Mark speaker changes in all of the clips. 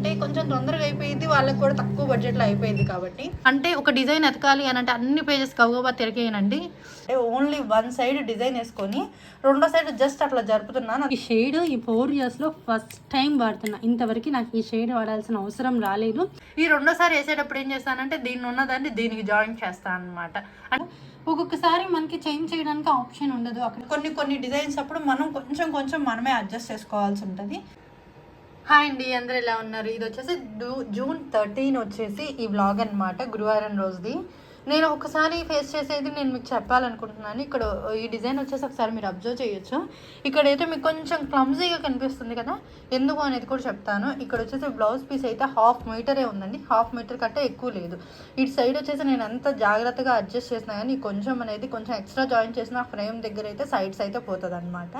Speaker 1: అంటే కొంచెం తొందరగా అయిపోయింది వాళ్ళకి కూడా తక్కువ బడ్జెట్లో అయిపోయింది కాబట్టి. అంటే ఒక డిజైన్ ఎతకాలి అని అంటే అన్ని పేజెస్ గబగబా తిరిగేయనండి ఓన్లీ వన్ సైడ్ డిజైన్ వేసుకొని రెండో సైడ్ జస్ట్ అట్లా జరుపుతున్నాను.
Speaker 2: ఈ షేడ్ ఈ ఫోర్ ఇయర్స్లో ఫస్ట్ టైం వాడుతున్నా. ఇంతవరకు నాకు ఈ షేడ్ వాడాల్సిన అవసరం రాలేదు.
Speaker 1: ఈ రెండోసారి వేసేటప్పుడు ఏం చేస్తానంటే దీన్ని ఉన్నదాన్ని దీనికి జాయిన్ చేస్తాను అనమాట
Speaker 2: ఒక్కొక్కసారి మనకి చేంజ్ చేయడానికి ఆప్షన్ ఉండదు. అక్కడ
Speaker 1: కొన్ని కొన్ని డిజైన్స్ అప్పుడు మనం కొంచెం కొంచెం మనమే అడ్జస్ట్ చేసుకోవాల్సి ఉంటుంది. హాయ్ అండి అందరు ఎలా ఉన్నారు? ఇది వచ్చేసి జూన్ థర్టీన్ వచ్చేసి ఈ వ్లాగ్ అనమాట గురువారం రోజుది. నేను ఒకసారి ఫేస్ చేసేది నేను మీకు చెప్పాలనుకుంటున్నాను. ఇక్కడ ఈ డిజైన్ వచ్చేసి ఒకసారి మీరు అబ్జర్వ్ చేయొచ్చు. ఇక్కడైతే మీకు కొంచెం క్లమ్జీగా కనిపిస్తుంది కదా? ఎందుకు అనేది కూడా చెప్తాను. ఇక్కడ వచ్చేసి బ్లౌజ్ పీస్ అయితే హాఫ్ మీటరే ఉందండి. హాఫ్ మీటర్ కంటే ఎక్కువ లేదు. ఇటు సైడ్ వచ్చేసి నేను ఎంత జాగ్రత్తగా అడ్జస్ట్ చేసినా కానీ కొంచెం అనేది కొంచెం ఎక్స్ట్రా జాయిన్ చేసిన ఫ్రేమ్ దగ్గర అయితే సైడ్స్ అయితే పోతుంది అనమాట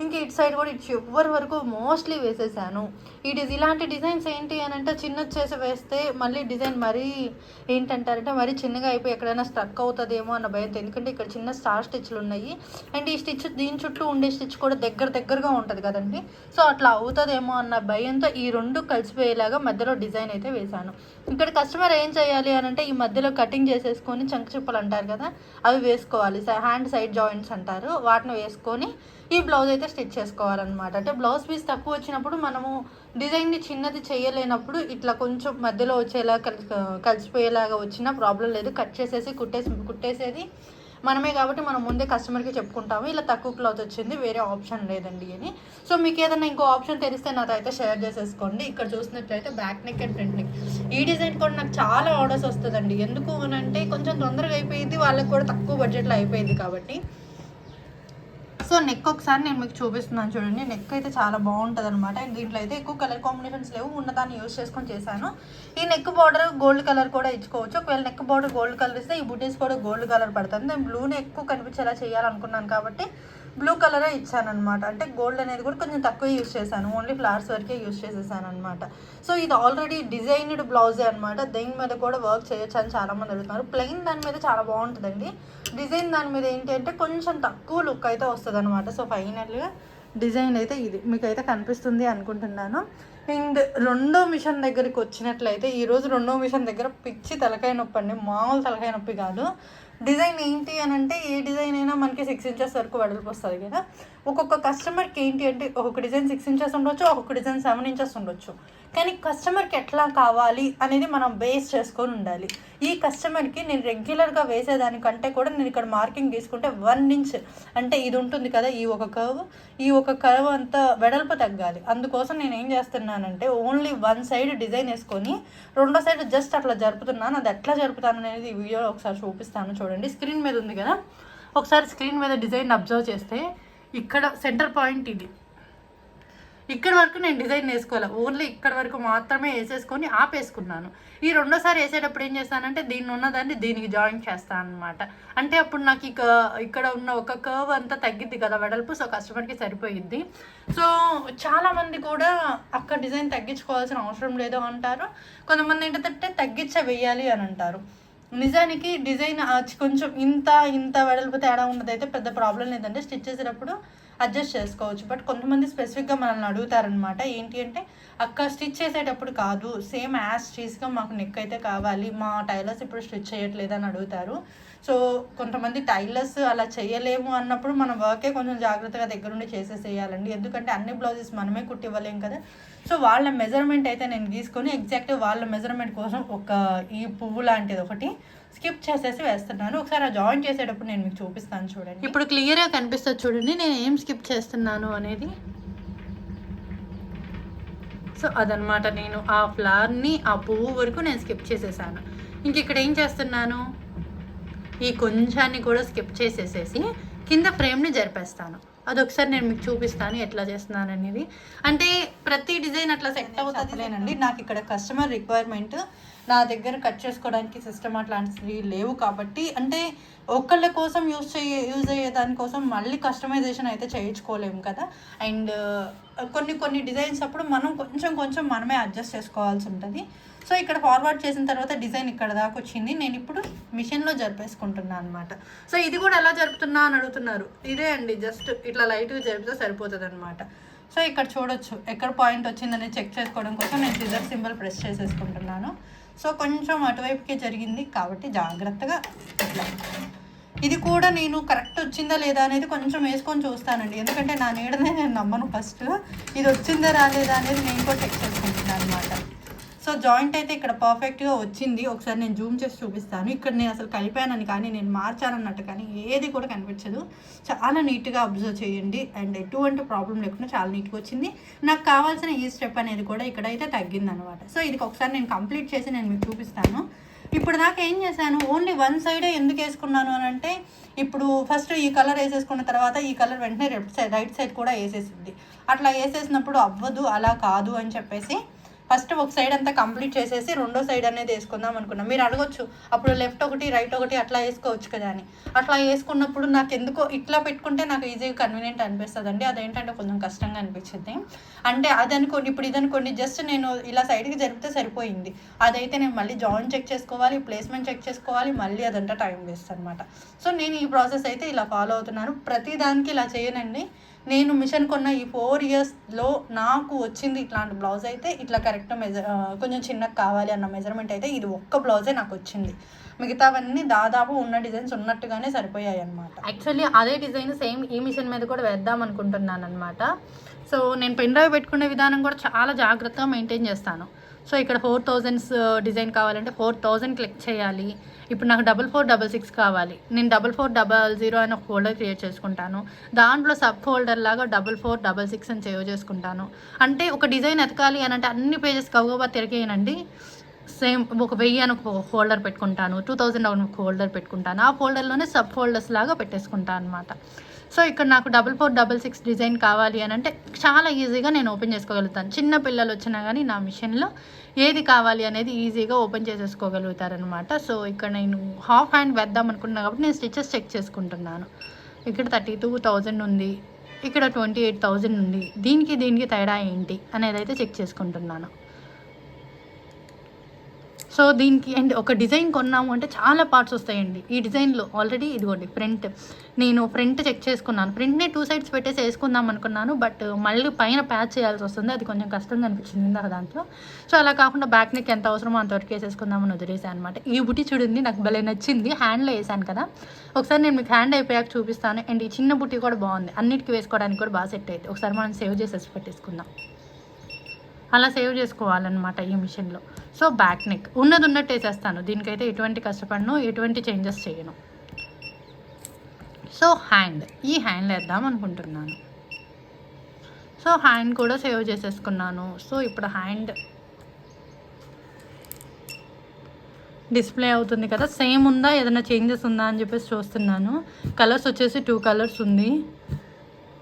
Speaker 1: ఇంకా ఇటు సైడ్ కూడా ఇటు చివరి వరకు మోస్ట్లీ వేసేసాను. ఈ ఇలాంటి డిజైన్స్ ఏంటి అని అంటే చిన్న చేసి వేస్తే మళ్ళీ డిజైన్ మరీ ఏంటంటారంటే మరీ చిన్నగా అయిపోయి ఎక్కడైనా స్ట్రక్ అవుతుందేమో అన్న భయంతో. ఎందుకంటే ఇక్కడ చిన్న స్టార్ స్టిచ్లు ఉన్నాయి. అండ్ ఈ స్టిచ్ దీని చుట్టూ ఉండే స్టిచ్ కూడా దగ్గర దగ్గరగా ఉంటుంది కదండి. సో అట్లా అవుతుందేమో అన్న భయంతో ఈ రెండు కలిసిపోయేలాగా మధ్యలో డిజైన్ అయితే వేశాను. ఇక్కడ కస్టమర్ ఏం చేయాలి అని అంటే ఈ మధ్యలో కటింగ్ చేసేసుకొని చంక చిప్పలు అంటారు కదా అవి వేసుకోవాలి. హ్యాండ్ సైడ్ జాయింట్స్ అంటారు. వాటిని వేసుకొని ఈ బ్లౌజ్ అయితే స్టిచ్ చేసుకోవాలన్నమాట. అంటే బ్లౌజ్ పీస్ తక్కువ వచ్చినప్పుడు మనము డిజైన్ని చిన్నది చేయలేనప్పుడు ఇట్లా కొంచెం మధ్యలో వచ్చేలా కలిసి కలిసిపోయేలాగా వచ్చినా ప్రాబ్లం లేదు. కట్ చేసేసి కుట్టేసి కుట్టేసేది మనమే కాబట్టి మనం ముందే కస్టమర్కి చెప్పుకుంటాము. ఇలా తక్కువ క్లాత్ వచ్చింది వేరే ఆప్షన్ లేదండి అని. సో మీకు ఏదైనా ఇంకో ఆప్షన్ తెలిస్తే నాతో అయితే షేర్ చేసేసుకోండి. ఇక్కడ చూసినట్లయితే back neck and front neck. ఈ డిజైన్ కూడా నాకు చాలా ఆర్డర్స్ వస్తుందండి. ఎందుకు అని అంటే కొంచెం తొందరగా అయిపోయింది వాళ్ళకి కూడా తక్కువ బడ్జెట్లో అయిపోయింది కాబట్టి. సో నెక్ ఒకసారి నేను మీకు చూపిస్తున్నాను చూడండి. నెక్ అయితే చాలా బాగుంటుంది అనమాట అండ్ దీంట్లో అయితే ఎక్కువ కలర్ కాంబినేషన్స్ లేవు. ఉన్నదాన్ని యూస్ చేసుకొని చేశాను. ఈ నెక్ బార్డర్ గోల్డ్ కలర్ కూడా ఇచ్చుకోవచ్చు. ఒకవేళ నెక్ బార్డర్ గోల్డ్ కలర్ ఇస్తే ఈ బుటీస్ కూడా గోల్డ్ కలర్ పడుతుంది. నేను బ్లూని ఎక్కువ కనిపించేలా చేయాలనుకున్నాను కాబట్టి బ్లూ కలరే ఇచ్చానమాట అంటే గోల్డ్ అనేది కూడా కొంచెం తక్కువ యూస్ చేశాను. ఓన్లీ ఫ్లవర్స్ వరకే యూస్ చేసేసాను అనమాట సో ఇది ఆల్రెడీ డిజైన్డ్ బ్లౌజే అనమాట దీని మీద కూడా వర్క్ చేయొచ్చు అని చాలామంది అడుగుతున్నారు. ప్లెయిన్ దాని మీద చాలా బాగుంటుందండి. డిజైన్ దాని మీద ఏంటి అంటే కొంచెం తక్కువ లుక్ అయితే వస్తుంది అనమాట సో ఫైనల్గా డిజైన్ అయితే ఇది. మీకైతే కనిపిస్తుంది అనుకుంటున్నాను. అండ్ రెండో మిషన్ దగ్గరికి వచ్చినట్లయితే ఈరోజు రెండో మిషన్ దగ్గర పిచ్చి తలకాయ నొప్పి అండి మామూలు తలకాయ నొప్పి కాదు. డిజైన్ ఏంటి అని అంటే ఏ డిజైన్ అయినా మనకి సిక్స్ ఇంచెస్ వరకు వెడల్పు వస్తుంది కదా. ఒక్కొక్క కస్టమర్కి ఏంటి అంటే ఒక్కొక్క డిజైన్ సిక్స్ ఇంచెస్ ఉండొచ్చు ఒక్కొక్క డిజైన్ సెవెన్ ఇంచెస్ ఉండొచ్చు. కానీ కస్టమర్కి ఎట్లా కావాలి అనేది మనం బేస్ చేసుకొని ఉండాలి. ఈ కస్టమర్కి నేను రెగ్యులర్గా వేసేదానికంటే కూడా నేను ఇక్కడ మార్కింగ్ తీసుకుంటే వన్ ఇంచ్ అంటే ఇది ఉంటుంది కదా ఈ ఒక కర్వ్ ఈ ఒక కర్వ్ అంతా వెడల్పు తగ్గాలి. అందుకోసం నేను ఏం చేస్తున్నానంటే ఓన్లీ వన్ సైడ్ డిజైన్ వేసుకొని రెండో సైడ్ జస్ట్ అట్లా జరుపుతున్నాను. అది ఎట్లా జరుపుతాను అనేది ఈ వీడియోలో ఒకసారి చూపిస్తాను చూడండి. స్క్రీన్ మీద ఉంది కదా ఒకసారి స్క్రీన్ మీద డిజైన్ అబ్జర్వ్ చేస్తే ఇక్కడ సెంటర్ పాయింట్ ఇది. ఇక్కడ వరకు నేను డిజైన్ వేసుకోవాలి ఓన్లీ ఇక్కడ వరకు మాత్రమే వేసేసుకొని ఆపేసుకున్నాను. ఈ రెండోసారి వేసేటప్పుడు ఏం చేస్తానంటే దీన్ని ఉన్నదాన్ని దీనికి జాయిన్ చేస్తాను అనమాట అంటే అప్పుడు నాకు ఇక ఇక్కడ ఉన్న ఒక కర్వ్ అంతా తగ్గిద్ది కదా వెడల్పు సో కస్టమర్కి సరిపోయిద్ది. సో చాలామంది కూడా అక్కడ డిజైన్ తగ్గించుకోవాల్సిన అవసరం లేదు అంటారు. కొంతమంది ఏంటంటే తగ్గించే వెయ్యాలి అని అంటారు. నిజానికి డిజైన్ కొంచెం ఇంత ఇంత వెడల్పు తేడా ఉన్నదైతే పెద్ద ప్రాబ్లం లేదంటే స్టిచ్ చేసేటప్పుడు అడ్జస్ట్ చేసుకోవచ్చు. బట్ కొంతమంది స్పెసిఫిక్గా మనల్ని అడుగుతారనమాట ఏంటి అంటే అక్క స్టిచ్ చేసేటప్పుడు కాదు సేమ్ యాజ్ చీజ్గా మాకు నెక్ అయితే కావాలి మా టైలర్స్ ఇప్పుడు స్టిచ్ చేయట్లేదు అని అడుగుతారు. సో కొంతమంది టైలర్స్ అలా చేయలేము అన్నప్పుడు మనం వర్కే కొంచెం జాగ్రత్తగా దగ్గరుండి చేసేసేయాలండి. ఎందుకంటే అన్ని బ్లౌజెస్ మనమే కుట్టివ్వలేం కదా. సో వాళ్ళ మెజర్మెంట్ అయితే నేను తీసుకొని ఎగ్జాక్ట్ వాళ్ళ మెజర్మెంట్ కోసం ఒక ఈ పువ్వు లాంటిది ఒకటి స్కిప్ చేసేసి వేస్తున్నాను. ఒకసారి ఆ జాయిన్ చేసేటప్పుడు నేను మీకు చూపిస్తాను చూడండి. ఇప్పుడు క్లియర్గా కనిపిస్తుంది చూడండి. నేను ఏం స్కిప్ చేస్తున్నాను అనేది. సో అదనమాట నేను ఆ ఫ్లవర్ని ఆ పువ్వు వరకు నేను స్కిప్ చేసేసాను. ఇంక ఇక్కడ ఏం చేస్తున్నాను? ఈ కొంచాన్ని కూడా స్కిప్ చేసేసేసి కింద ఫ్రేమ్ని జరిపేస్తాను. అదొకసారి నేను మీకు చూపిస్తాను ఎట్లా చేస్తున్నాను అనేది. అంటే ప్రతి డిజైన్ అట్లా సెట్ అవుతుంది. లేనండి నాకు ఇక్కడ కస్టమర్ రిక్వైర్మెంట్ నా దగ్గర కట్ చేసుకోవడానికి సిస్టమ్ అట్లాంటివి లేవు కాబట్టి అంటే ఒకళ్ళ కోసం యూజ్ చేయ యూజ్ అయ్యే దానికోసం మళ్ళీ కస్టమైజేషన్ అయితే చేయించుకోలేము కదా. అండ్ uh, కొన్ని కొన్ని డిజైన్స్ అప్పుడు మనం కొంచెం కొంచెం మనమే అడ్జస్ట్ చేసుకోవాల్సి ఉంటుంది. సో ఇక్కడ ఫార్వర్డ్ చేసిన తర్వాత డిజైన్ ఇక్కడ దాకా వచ్చింది. నేను ఇప్పుడు మిషన్లో జరిపేసుకుంటున్నాను అనమాట సో ఇది కూడా ఎలా జరుపుతున్నా అని అడుగుతున్నారు. ఇదే అండి జస్ట్ ఇట్లా లైట్గా జరిపితే సరిపోతుంది అనమాట సో ఇక్కడ చూడొచ్చు. ఎక్కడ పాయింట్ వచ్చిందని చెక్ చేసుకోవడం కోసం నేను సిజర్ సింబల్ ప్రెస్ చేసేసుకుంటున్నాను. సో కొంచెం అటువైపుకే జరిగింది కాబట్టి జాగ్రత్తగా ఇది కూడా నేను కరెక్ట్ వచ్చిందా లేదా అనేది కొంచెం వేసుకొని చూస్తానండి. ఎందుకంటే నా నీడనే నేను నమ్మను ఫస్ట్ ఇది వచ్చిందా రాలేదా అనేది నేను కూడా చెక్ చేసుకుంటున్నాను అనమాట సో జాయింట్ అయితే ఇక్కడ పర్ఫెక్ట్గా వచ్చింది. ఒకసారి నేను జూమ్ చేసి చూపిస్తాను. ఇక్కడ నేను అసలు కలిపానని కానీ నేను మార్చానన్నట్టు కానీ ఏది కూడా కనిపించదు. చాలా నీట్గా అబ్జర్వ్ చేయండి. అండ్ ఎటువంటి ప్రాబ్లం లేకుండా చాలా నీట్గా వచ్చింది. నాకు కావాల్సిన e ఈ స్టెప్ అనేది కూడా ఇక్కడైతే తగ్గిందనమాట సో ఇది ఒకసారి నేను కంప్లీట్ చేసి నేను మీకు చూపిస్తాను. ఇప్పుడు దాకా ఏం చేశాను? ఓన్లీ వన్ సైడే ఎందుకు వేసుకున్నాను అని అంటే ఇప్పుడు ఫస్ట్ ఈ కలర్ వేసేసుకున్న తర్వాత ఈ కలర్ వెంటనే లెఫ్ట్ సైడ్ రైట్ సైడ్ కూడా వేసేసింది. అట్లా వేసేసినప్పుడు అవ్వదు అలా కాదు అని చెప్పేసి ఫస్ట్ ఒక సైడ్ అంతా కంప్లీట్ చేసేసి రెండో సైడ్ అనేది వేసుకుందాం అనుకున్నాం. మీరు అడగొచ్చు. అప్పుడు లెఫ్ట్ ఒకటి రైట్ ఒకటి అట్లా వేసుకోవచ్చు కదా అని. అట్లా వేసుకున్నప్పుడు నాకు ఎందుకో ఇట్లా పెట్టుకుంటే నాకు ఈజీగా కన్వీనియంట్ అనిపిస్తుంది అండి అదేంటంటే కొంచెం కష్టంగా అనిపించింది అంటే అది అనుకోండి ఇప్పుడు ఇది అనుకోండి జస్ట్ నేను ఇలా సైడ్కి జరిపితే సరిపోయింది. అదైతే నేను మళ్ళీ జాయిన్ చెక్ చేసుకోవాలి ప్లేస్మెంట్ చెక్ చేసుకోవాలి మళ్ళీ అదంతా టైం వేస్ట్ అనమాట సో నేను ఈ ప్రాసెస్ అయితే ఇలా ఫాలో అవుతున్నాను. ప్రతి దానికి ఇలా చేయనండి. నేను మిషన్ కొన్న ఈ ఫోర్ ఇయర్స్లో నాకు వచ్చింది ఇట్లాంటి బ్లౌజ్ అయితే ఇట్లా కరెక్ట్ మెజర్ కొంచెం చిన్నగా కావాలి అన్న మెజర్మెంట్ అయితే ఇది ఒక్క బ్లౌజే నాకు వచ్చింది. మిగతావన్నీ దాదాపు ఉన్న డిజైన్స్ ఉన్నట్టుగానే సరిపోయాయి అనమాట యాక్చువల్లీ అదే డిజైన్ సేమ్ ఈ మిషన్ మీద కూడా వేద్దాం అనుకుంటున్నాను అనమాట సో నేను పెన్ డ్రైవ్ పెట్టుకునే విధానం కూడా చాలా జాగ్రత్తగా మెయింటైన్ చేస్తాను. సో ఇక్కడ ఫోర్ థౌజండ్స్ డిజైన్ కావాలంటే ఫోర్ థౌజండ్ క్లిక్ చేయాలి. ఇప్పుడు నాకు డబల్ ఫోర్ డబల్ సిక్స్ కావాలి. నేను డబల్ ఫోర్ డబల్ జీరో అని ఒక ఫోల్డర్ క్రియేట్ చేసుకుంటాను. దాంట్లో సబ్ ఫోల్డర్ లాగా డబల్ ఫోర్ డబల్ సిక్స్ అని సేవ్ చేసుకుంటాను. అంటే ఒక డిజైన్ ఎతకాలి అని అంటే అన్ని పేజెస్ కవ్వబా తిరిగేయనండి. సేమ్ ఒక వెయ్యి అని ఒక ఫోల్డర్ పెట్టుకుంటాను. టూ థౌజండ్ ఒక ఫోల్డర్ పెట్టుకుంటాను. ఆ ఫోల్డర్లోనే సబ్ ఫోల్డర్స్ లాగా పెట్టేసుకుంటాను అనమాట సో ఇక్కడ నాకు double four double six design కావాలి అని అంటే చాలా ఈజీగా నేను ఓపెన్ చేసుకోగలుగుతాను. చిన్న పిల్లలు వచ్చినా కానీ నా మిషన్లో ఏది కావాలి అనేది ఈజీగా ఓపెన్ చేసేసుకోగలుగుతారనమాట సో ఇక్కడ నేను హాఫ్ హ్యాండ్ వేద్దాం అనుకున్నాను కాబట్టి నేను స్టిచెస్ చెక్ చేసుకుంటున్నాను. ఇక్కడ థర్టీ టూ థౌజండ్ ఉంది ఇక్కడ ట్వంటీ ఎయిట్ థౌజండ్ ఉంది. దీనికి దీనికి తేడా ఏంటి అనేది అయితే చెక్ చేసుకుంటున్నాను. సో దీనికి అండ్ ఒక డిజైన్ కొన్నాము అంటే చాలా పార్ట్స్ వస్తాయండి. ఈ డిజైన్లో ఆల్రెడీ ఇదిగోండి ఫ్రంట్ నేను ఫ్రంట్ చెక్ చేసుకున్నాను. ఫ్రంట్ని టూ సైడ్స్ పెట్టేసి వేసుకుందాం అనుకున్నాను బట్ మళ్ళీ పైన ప్యాచ్ చేయాల్సి వస్తుంది. అది కొంచెం కష్టంగా అనిపించింది ఇందాక దాంట్లో. సో అలా కాకుండా బ్యాక్ నెక్ ఎంత అవసరమో అంతవరకు వేసేసుకుందామని వదిలేసాను అనమాట ఈ బుట్టి చూడండి నాకు భలే నచ్చింది. హ్యాండ్లో వేసాను కదా. ఒకసారి నేను మీకు హ్యాండ్ అయిపోయాక చూపిస్తాను. అండ్ ఈ చిన్న బుట్టి కూడా బాగుంది. అన్నిటికీ వేసుకోవడానికి కూడా బాగా సెట్ అవుతుంది ఒకసారి మనం సేవ్ చేసేసి పెట్టేసుకుందాం. అలా సేవ్ చేసుకోవాలన్నమాట ఈ మిషన్లో. So back neck. ఉన్నది ఉన్నట్టు వేసేస్తాను. దీనికైతే ఎటువంటి కష్టపడను ఎటువంటి చేంజెస్ చేయను. So hand. ఈ హ్యాండ్ వేద్దాం అనుకుంటున్నాను. సో హ్యాండ్ కూడా సేవ్ చేసేసుకున్నాను. సో ఇప్పుడు హ్యాండ్ డిస్ప్లే అవుతుంది కదా. సేమ్ ఉందా? ఏదైనా చేంజెస్ ఉందా అని చెప్పేసి చూస్తున్నాను. కలర్స్ వచ్చేసి టూ కలర్స్ ఉంది.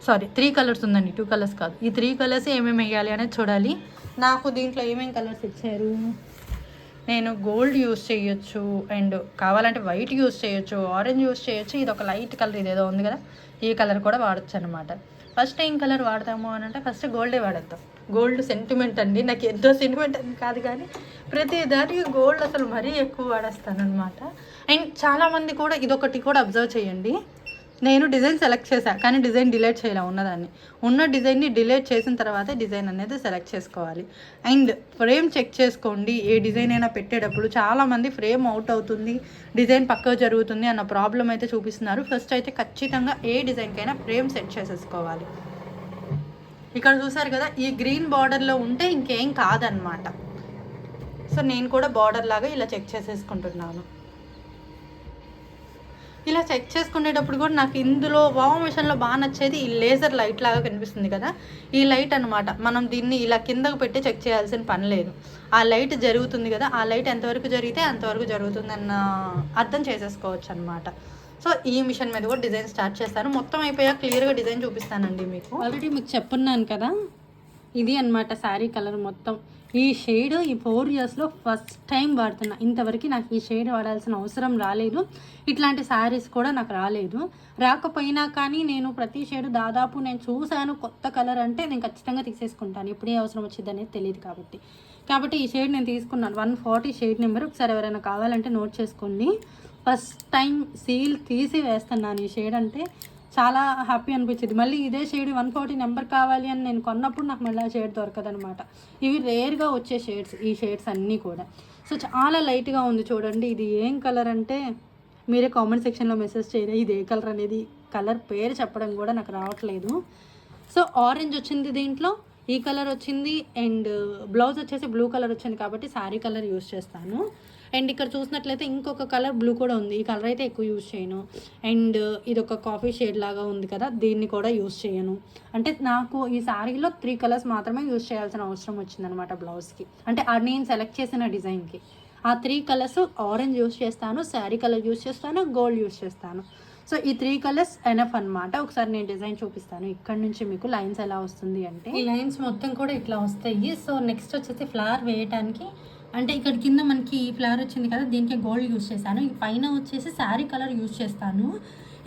Speaker 1: సారీ త్రీ కలర్స్ ఉందండి. టూ కలర్స్ కాదు. ఈ త్రీ కలర్స్ ఏమేమి వేయాలి అనేది చూడాలి. నాకు దీంట్లో ఏమేమి కలర్స్ ఇచ్చారు? నేను గోల్డ్ యూస్ చేయొచ్చు అండ్ కావాలంటే వైట్ యూస్ చేయొచ్చు ఆరెంజ్ యూస్ చేయొచ్చు. ఇది ఒక లైట్ కలర్ ఇదేదో ఉంది కదా? ఈ కలర్ కూడా వాడచ్చు అనమాట ఫస్ట్ ఏం కలర్ వాడతాము అని అంటే ఫస్ట్ గోల్డే వాడేద్దాం. గోల్డ్ సెంటిమెంట్ అండి. నాకు ఎంతో సెంటిమెంట్ అని కాదు కానీ ప్రతి దానికి గోల్డ్ అసలు మరీ ఎక్కువ వాడేస్తాను అనమాట అండ్ చాలామంది కూడా ఇదొకటి కూడా అబ్జర్వ్ చేయండి. నేను డిజైన్ సెలెక్ట్ చేశాను కానీ డిజైన్ డిలీట్ చేయలే ఉన్నదాన్ని. ఉన్న డిజైన్ని డిలీట్ చేసిన తర్వాతే డిజైన్ అనేది సెలెక్ట్ చేసుకోవాలి. అండ్ ఫ్రేమ్ చెక్ చేసుకోండి ఏ డిజైన్ అయినా పెట్టేటప్పుడు చాలామంది ఫ్రేమ్ అవుట్ అవుతుంది డిజైన్ పక్కకు జరుగుతుంది అన్న ప్రాబ్లం అయితే చూపిస్తున్నారు. ఫస్ట్ అయితే ఖచ్చితంగా ఏ డిజైన్కైనా ఫ్రేమ్ సెట్ చేసేసుకోవాలి. ఇక్కడ చూసారు కదా ఈ గ్రీన్ బార్డర్లో ఉంటే ఇంకేం కాదనమాట సో నేను కూడా బార్డర్ లాగా ఇలా చెక్ చేసేసుకుంటున్నాను. ఇలా చెక్ చేసుకునేటప్పుడు కూడా నాకు ఇందులో వావ్ మిషన్లో బాగా నచ్చేది ఈ లేజర్ లైట్ లాగా కనిపిస్తుంది కదా. ఈ లైట్ అనమాట మనం దీన్ని ఇలా కిందకు పెట్టి చెక్ చేయాల్సిన పని లేదు. ఆ లైట్ జరుగుతుంది కదా. ఆ లైట్ ఎంతవరకు జరిగితే అంతవరకు జరుగుతుందన్న అర్థం చేసేసుకోవచ్చు అనమాట సో ఈ మిషన్ మీద కూడా డిజైన్ స్టార్ట్ చేస్తాను. మొత్తం అయిపోయాక క్లియర్గా డిజైన్ చూపిస్తానండి మీకు.
Speaker 2: ఆల్రెడీ మీకు చెప్పున్నాను కదా. ఇది అన్నమాట శారీ కలర్ మొత్తం. ఈ షేడ్ ఈ ఫోర్ ఇయర్స్లో ఫస్ట్ టైం వాడుతున్నా. ఇంతవరకు నాకు ఈ షేడ్ వాడాల్సిన అవసరం రాలేదు. ఇట్లాంటి శారీస్ కూడా నాకు రాలేదు. రాకపోయినా కానీ నేను ప్రతి షేడ్ దాదాపు నేను చూశాను కొత్త కలర్ అంటే నేను ఖచ్చితంగా తీసేసుకుంటాను. ఇప్పుడే అవసరం వచ్చింది అనేది తెలియదు కాబట్టి. కాబట్టి ఈ షేడ్ నేను తీసుకున్నాను. One forty shade number. ఒకసారి ఎవరైనా కావాలంటే నోట్ చేసుకోండి. ఫస్ట్ టైం సీల్ తీసి వేస్తున్నాను ఈ షేడ్ అంటే.
Speaker 1: చాలా హ్యాపీ అనిపించింది. మళ్ళీ ఇదే షేడ్ వన్ ఫార్టీ నెంబర్ కావాలి అని నేను కొన్నప్పుడు నాకు మళ్ళీ ఆ షేడ్ దొరకదనమాట ఇవి రేర్గా వచ్చే షేడ్స్ ఈ షేడ్స్ అన్నీ కూడా. సో చాలా లైట్గా ఉంది చూడండి. ఇది ఏం కలర్ అంటే మీరే కామెంట్ సెక్షన్లో మెసేజ్ చేయండి ఇది ఏ కలర్ అనేది? కలర్ పేరు చెప్పడం కూడా నాకు రావట్లేదు. సో ఆరెంజ్ వచ్చింది దీంట్లో ఈ కలర్ వచ్చింది అండ్ బ్లౌజ్ వచ్చేసి బ్లూ కలర్ వచ్చింది కాబట్టి శారీ కలర్ యూస్ చేస్తాను. అండ్ ఇక్కడ చూసినట్లయితే ఇంకొక కలర్ బ్లూ కూడా ఉంది. ఈ కలర్ అయితే ఎక్కువ యూజ్ చేయను. అండ్ ఇది ఒక కాఫీ షేడ్ లాగా ఉంది కదా దీన్ని కూడా యూస్ చేయను. అంటే నాకు ఈ శారీలో త్రీ కలర్స్ మాత్రమే యూజ్ చేయాల్సిన అవసరం వచ్చిందనమాట బ్లౌజ్కి అంటే ఆ నేను సెలెక్ట్ చేసిన డిజైన్కి ఆ త్రీ కలర్స్ ఆరెంజ్ యూస్ చేస్తాను శారీ కలర్ యూస్ చేస్తాను గోల్డ్ యూస్ చేస్తాను. సో ఈ త్రీ కలర్స్ ఎనఫ్ అనమాట ఒకసారి నేను డిజైన్ చూపిస్తాను. ఇక్కడ నుంచి మీకు లైన్స్ ఎలా వస్తుంది అంటే ఈ లైన్స్ మొత్తం కూడా ఇట్లా వస్తాయి. సో నెక్స్ట్ వచ్చేసి ఫ్లవర్ వేయటానికి అంటే ఇక్కడ కింద మనకి ఈ ఫ్లవర్ వచ్చింది కదా దీనికి గోల్డ్ యూస్ చేశాను. పైన వచ్చేసి శారీ కలర్ యూస్ చేస్తాను.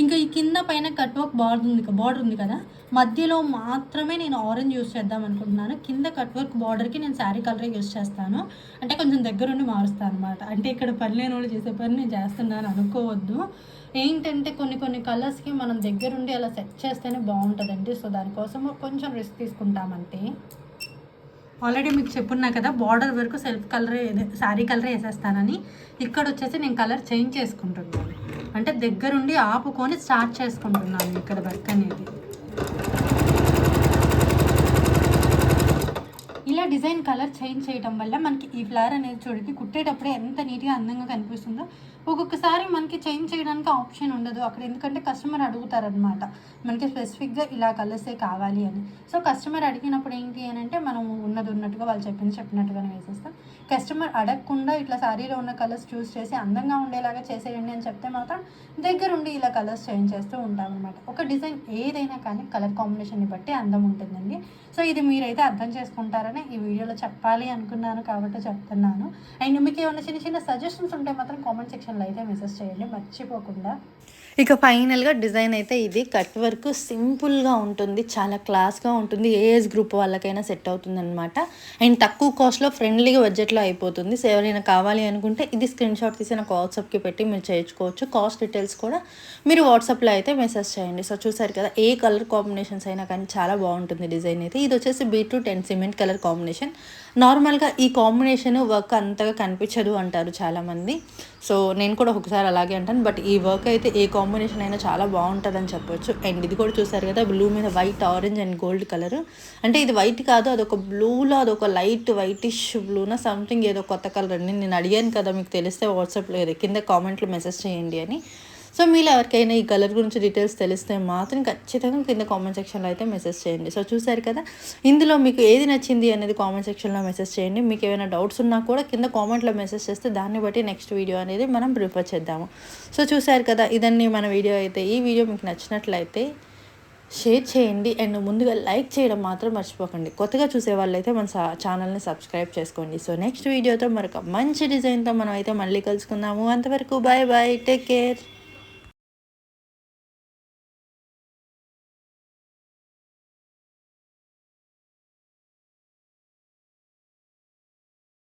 Speaker 1: ఇంకా ఈ కింద పైన కట్ వర్క్ బార్డర్ ఉంది బార్డర్ ఉంది కదా మధ్యలో మాత్రమే నేను ఆరెంజ్ యూస్ చేద్దాం అనుకుంటున్నాను. కింద కట్ వర్క్ బార్డర్కి నేను శారీ కలర్ యూస్ చేస్తాను. అంటే కొంచెం దగ్గరుండి మారుస్తాను అనమాట అంటే ఇక్కడ పని లేని వాళ్ళు చేసే పని నేను చేస్తున్నాను అనుకోవద్దు. ఏంటంటే కొన్ని కొన్ని కలర్స్కి మనం దగ్గరుండి అలా సెట్ చేస్తేనే బాగుంటుందండి. సో దానికోసం కొంచెం రిస్క్ తీసుకుంటామంటే. ఆల్రెడీ మీకు చెప్పున్నా కదా బార్డర్ వరకు సెల్ఫ్ కలరే శారీ కలరే వేసేస్తానని. ఇక్కడ వచ్చేసి నేను కలర్ చేంజ్ చేసుకుంటున్నాను. అంటే దగ్గరుండి ఆపుకొని స్టార్ట్ చేసుకుంటున్నాను ఇక్కడ వర్క్ అనేది. ఇలా డిజైన్ కలర్ చేంజ్ చేయడం వల్ల మనకి ఈ ఫ్లవర్ అనేది చూడండి కుట్టేటప్పుడే ఎంత నీట్గా అందంగా కనిపిస్తుందో ఒక్కొక్కసారి మనకి చేంజ్ చేయడానికి ఆప్షన్ ఉండదు. అక్కడ ఎందుకంటే కస్టమర్ అడుగుతారనమాట మనకి స్పెసిఫిక్గా ఇలా కలర్సే కావాలి అని. సో కస్టమర్ అడిగినప్పుడు ఏంటి అని అంటే మనం ఉన్నది ఉన్నట్టుగా వాళ్ళు చెప్పింది చెప్పినట్టుగానే వేసేస్తాం. కస్టమర్ అడగకుండా ఇట్లా శారీలో ఉన్న కలర్స్ చూస్ చేసి అందంగా ఉండేలాగా చేసేయండి అని చెప్తే మాత్రం దగ్గరుండి ఇలా కలర్స్ చేంజ్ చేస్తూ ఉంటాం అనమాట ఒక డిజైన్ ఏదైనా కానీ కలర్ కాంబినేషన్ని బట్టి అందం ఉంటుందండి. సో ఇది మీరైతే అర్థం చేసుకుంటారని ఈ వీడియోలో చెప్పాలి అనుకున్నాను కాబట్టి చెప్తున్నాను. అండ్ మీకు ఏమైనా చిన్న చిన్న సజెషన్స్ ఉంటే మాత్రం కామెంట్ సెక్షన్ వాళ్ళు అయితే మెసేజ్ చేయండి మర్చిపోకుండా.
Speaker 3: ఇక ఫైనల్గా డిజైన్ అయితే ఇది. కట్ వర్క్ సింపుల్గా ఉంటుంది చాలా క్లాస్గా ఉంటుంది ఏ ఏజ్ గ్రూప్ వాళ్ళకైనా సెట్ అవుతుంది అనమాట అండ్ తక్కువ కాస్ట్లో ఫ్రెండ్లీగా బడ్జెట్లో అయిపోతుంది. సో ఎవరైనా కావాలి అనుకుంటే ఇది స్క్రీన్ షాట్ తీసి నాకు వాట్సాప్కి పెట్టి మీరు చేయించుకోవచ్చు. కాస్ట్ డీటెయిల్స్ కూడా మీరు వాట్సాప్లో అయితే మెసేజ్ చేయండి. సో చూసారు కదా ఏ కలర్ కాంబినేషన్స్ అయినా కానీ చాలా బాగుంటుంది డిజైన్ అయితే. ఇది వచ్చేసి beetroot and cement colour combination. నార్మల్గా ఈ కాంబినేషన్ వర్క్ అంతగా కనిపించదు అంటారు చాలామంది. సో నేను కూడా ఒకసారి అలాగే అంటాను. బట్ ఈ వర్క్ అయితే ఏ కాంబినేషన్ అయినా చాలా బాగుంటుందని చెప్పొచ్చు. అండ్ ఇది కూడా చూసారు కదా బ్లూ మీద white orange and gold colour. అంటే ఇది వైట్ కాదు అదొక బ్లూలో అదొక లైట్ వైటిష్ బ్లూనా సంథింగ్ ఏదో కొత్త కలర్ అండి. నేను అడిగాను కదా మీకు తెలిస్తే వాట్సాప్లో కింద కామెంట్లో మెసేజ్ చేయండి అని. సో మీలో ఎవరికైనా ఈ కలర్ గురించి డీటెయిల్స్ తెలిస్తే మాత్రం ఖచ్చితంగా కింద కామెంట్ సెక్షన్లో అయితే మెసేజ్ చేయండి. సో చూసారు కదా ఇందులో మీకు ఏది నచ్చింది అనేది కామెంట్ సెక్షన్లో మెసేజ్ చేయండి. మీకు ఏమైనా డౌట్స్ ఉన్నా కూడా కింద కామెంట్లో మెసేజ్ చేస్తే దాన్ని బట్టి నెక్స్ట్ వీడియో అనేది మనం ప్రిఫర్ చేద్దాము. సో చూసారు కదా ఇదన్నీ మన వీడియో అయితే. ఈ వీడియో మీకు నచ్చినట్లయితే షేర్ చేయండి అండ్ ముందుగా లైక్ చేయడం మాత్రం మర్చిపోకండి. కొత్తగా చూసే వాళ్ళైతే మన ఛానల్ని సబ్స్క్రైబ్ చేసుకోండి. సో నెక్స్ట్ వీడియోతో మరొక మంచి డిజైన్తో మనం అయితే మళ్ళీ కలుసుకుందాము. అంతవరకు బాయ్ బాయ్ టేక్ కేర్